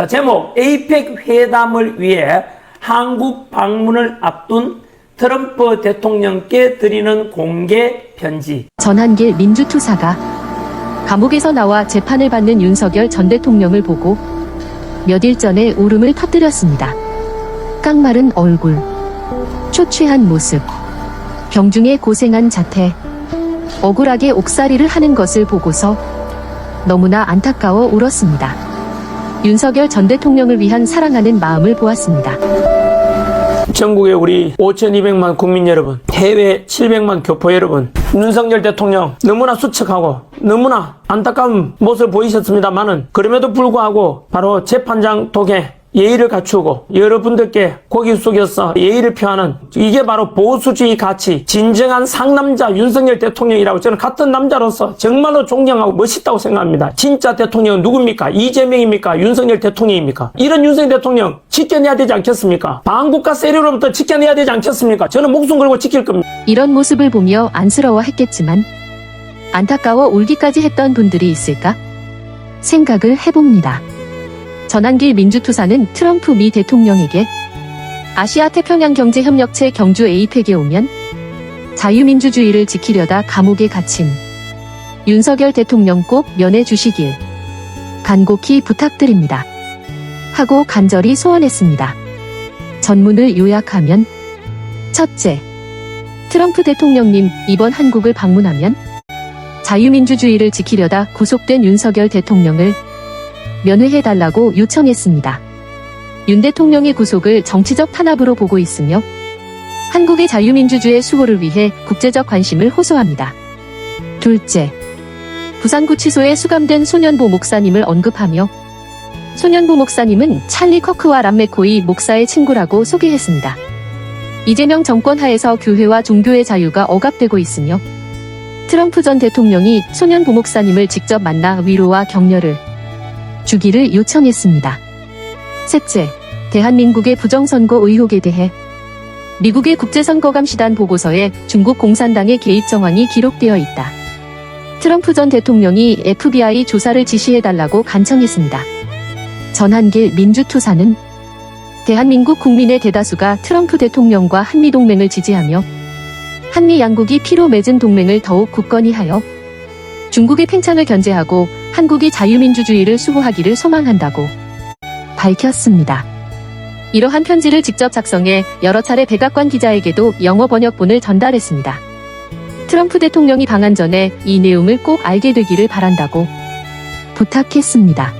자, 제목 에이펙 회담을 위해 한국 방문을 앞둔 트럼프 대통령께 드리는 공개 편지. 전한길 민주투사가 감옥에서 나와 재판을 받는 윤석열 전 대통령을 보고 몇 일 전에 울음을 터뜨렸습니다. 깡마른 얼굴, 초췌한 모습, 병중에 고생한 자태, 억울하게 옥살이를 하는 것을 보고서 너무나 안타까워 울었습니다. 윤석열 전 대통령을 위한 사랑하는 마음을 보았습니다. 전국의 우리 5,200만 국민 여러분, 해외 700만 교포 여러분, 윤석열 대통령 너무나 수척하고 너무나 안타까운 모습을 보이셨습니다만은 그럼에도 불구하고 바로 재판장 독에 예의를 갖추고 여러분들께 고개 숙여서 예의를 표하는 이게 바로 보수주의 가치 진정한 상남자 윤석열 대통령이라고 저는 같은 남자로서 정말로 존경하고 멋있다고 생각합니다. 진짜 대통령은 누굽니까? 이재명입니까? 윤석열 대통령입니까? 이런 윤석열 대통령 지켜내야 되지 않겠습니까? 반국가 세력으로부터 지켜내야 되지 않겠습니까? 저는 목숨 걸고 지킬 겁니다. 이런 모습을 보며 안쓰러워 했겠지만 안타까워 울기까지 했던 분들이 있을까? 생각을 해봅니다. 전한길 민주투사는 트럼프 미 대통령에게 아시아 태평양 경제 협력체 경주 에이펙에 오면 자유민주주의를 지키려다 감옥에 갇힌 윤석열 대통령 꼭 면회 주시길 간곡히 부탁드립니다. 하고 간절히 소원했습니다. 전문을 요약하면 첫째, 트럼프 대통령님 이번 한국을 방문하면 자유민주주의를 지키려다 구속된 윤석열 대통령을 면회해달라고 요청했습니다. 윤 대통령의 구속을 정치적 탄압으로 보고 있으며 한국의 자유민주주의 수호를 위해 국제적 관심을 호소합니다. 둘째, 부산구치소에 수감된 소년보 목사님을 언급하며 소년보 목사님은 찰리 커크와 람메코이 목사의 친구라고 소개했습니다. 이재명 정권 하에서 교회와 종교의 자유가 억압되고 있으며 트럼프 전 대통령이 소년 부목사님을 직접 만나 위로와 격려를 주기를 요청했습니다. 셋째, 대한민국의 부정선거 의혹에 대해 미국의 국제선거감시단 보고서에 중국 공산당의 개입 정황이 기록되어 있다. 트럼프 전 대통령이 FBI 조사를 지시해달라고 간청했습니다. 전한길 민주투사는 대한민국 국민의 대다수가 트럼프 대통령과 한미동맹을 지지하며 한미 양국이 피로 맺은 동맹을 더욱 굳건히 하여 중국의 팽창을 견제하고 한국이 자유민주주의를 수호하기를 소망한다고 밝혔습니다. 이러한 편지를 직접 작성해 여러 차례 백악관 기자에게도 영어 번역본을 전달했습니다. 트럼프 대통령이 방한 전에 이 내용을 꼭 알게 되기를 바란다고 부탁했습니다.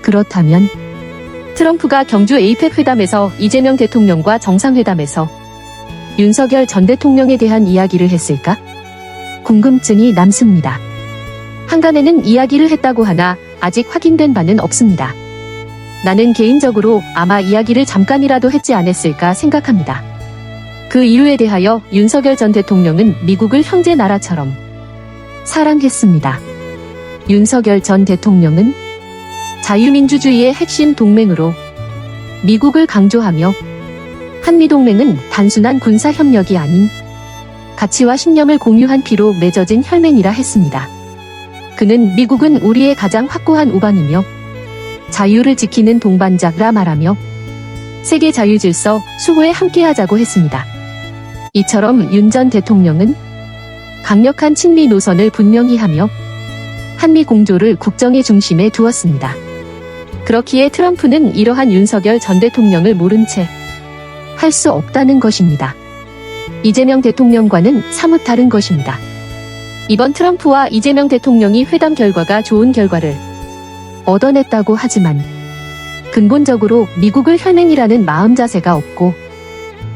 그렇다면 트럼프가 경주 에이펙 회담에서 이재명 대통령과 정상회담에서 윤석열 전 대통령에 대한 이야기를 했을까? 궁금증이 남습니다. 한간에는 이야기를 했다고 하나 아직 확인된 바는 없습니다. 나는 개인적으로 아마 이야기를 잠깐이라도 했지 않았을까 생각합니다. 그 이유에 대하여 윤석열 전 대통령은 미국을 형제 나라처럼 사랑했습니다. 윤석열 전 대통령은 자유민주주의의 핵심 동맹으로 미국을 강조하며 한미동맹은 단순한 군사협력이 아닌 가치와 신념을 공유한 피로 맺어진 혈맹이라 했습니다. 그는 미국은 우리의 가장 확고한 우방이며 자유를 지키는 동반자라 말하며 세계 자유 질서 수호에 함께하자고 했습니다. 이처럼 윤 전 대통령은 강력한 친미 노선을 분명히 하며 한미 공조를 국정의 중심에 두었습니다. 그렇기에 트럼프는 이러한 윤석열 전 대통령을 모른 채 할 수 없다는 것입니다. 이재명 대통령과는 사뭇 다른 것입니다. 이번 트럼프와 이재명 대통령이 회담 결과가 좋은 결과를 얻어냈다고 하지만 근본적으로 미국을 혈맹이라는 마음 자세가 없고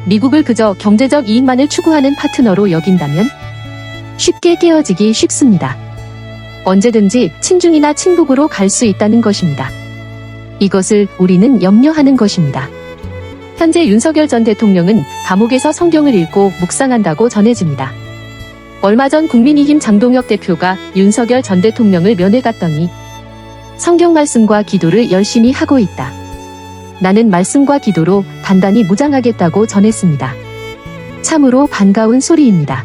미국을 그저 경제적 이익만을 추구하는 파트너로 여긴다면 쉽게 깨어지기 쉽습니다. 언제든지 친중이나 친북으로 갈 수 있다는 것입니다. 이것을 우리는 염려하는 것입니다. 현재 윤석열 전 대통령은 감옥에서 성경을 읽고 묵상한다고 전해집니다. 얼마 전 국민의힘 장동혁 대표가 윤석열 전 대통령을 면회 갔더니 성경 말씀과 기도를 열심히 하고 있다. 나는 말씀과 기도로 단단히 무장하겠다고 전했습니다. 참으로 반가운 소리입니다.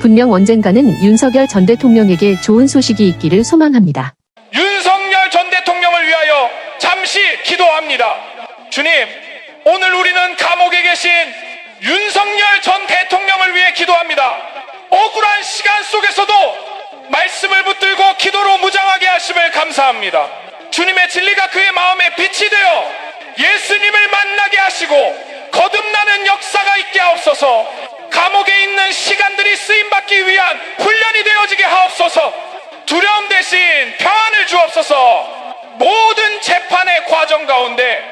분명 언젠가는 윤석열 전 대통령에게 좋은 소식이 있기를 소망합니다. 윤석열 전 대통령을 위하여 잠시 기도합니다. 주님, 오늘 우리는 감옥에 계신 윤석열 전 대통령을 위해 기도합니다. 억울한 시간 속에서도 말씀을 붙들고 기도로 무장하게 하심을 감사합니다. 주님의 진리가 그의 마음에 빛이 되어 예수님을 만나게 하시고 거듭나는 역사가 있게 하옵소서. 감옥에 있는 시간들이 쓰임받기 위한 훈련이 되어지게 하옵소서. 두려움 대신 평안을 주옵소서. 모든 재판의 과정 가운데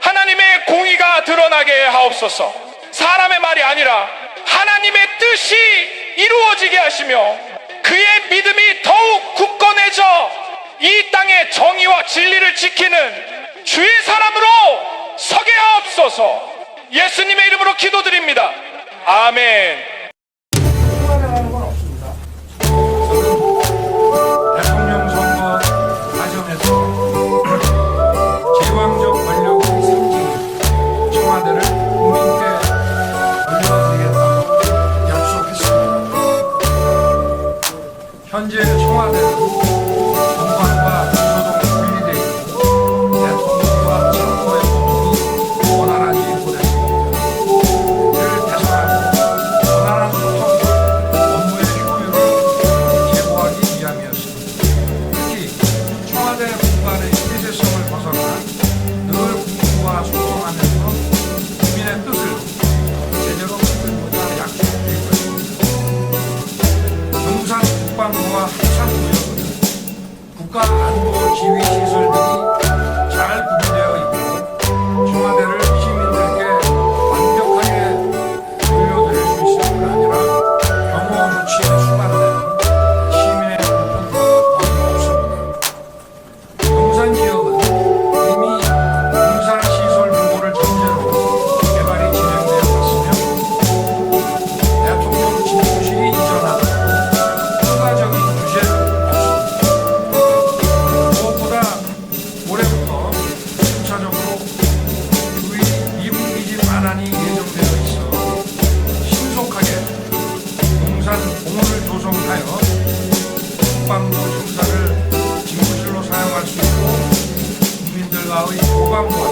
하나님의 공의가 드러나게 하옵소서. 사람의 말이 아니라 하나님의 뜻이 이루어지게 하시며 그의 믿음이 더욱 굳건해져 이 땅의 정의와 진리를 지키는 주의 사람으로 서게 하옵소서. 예수님의 이름으로 기도드립니다. 아멘 청사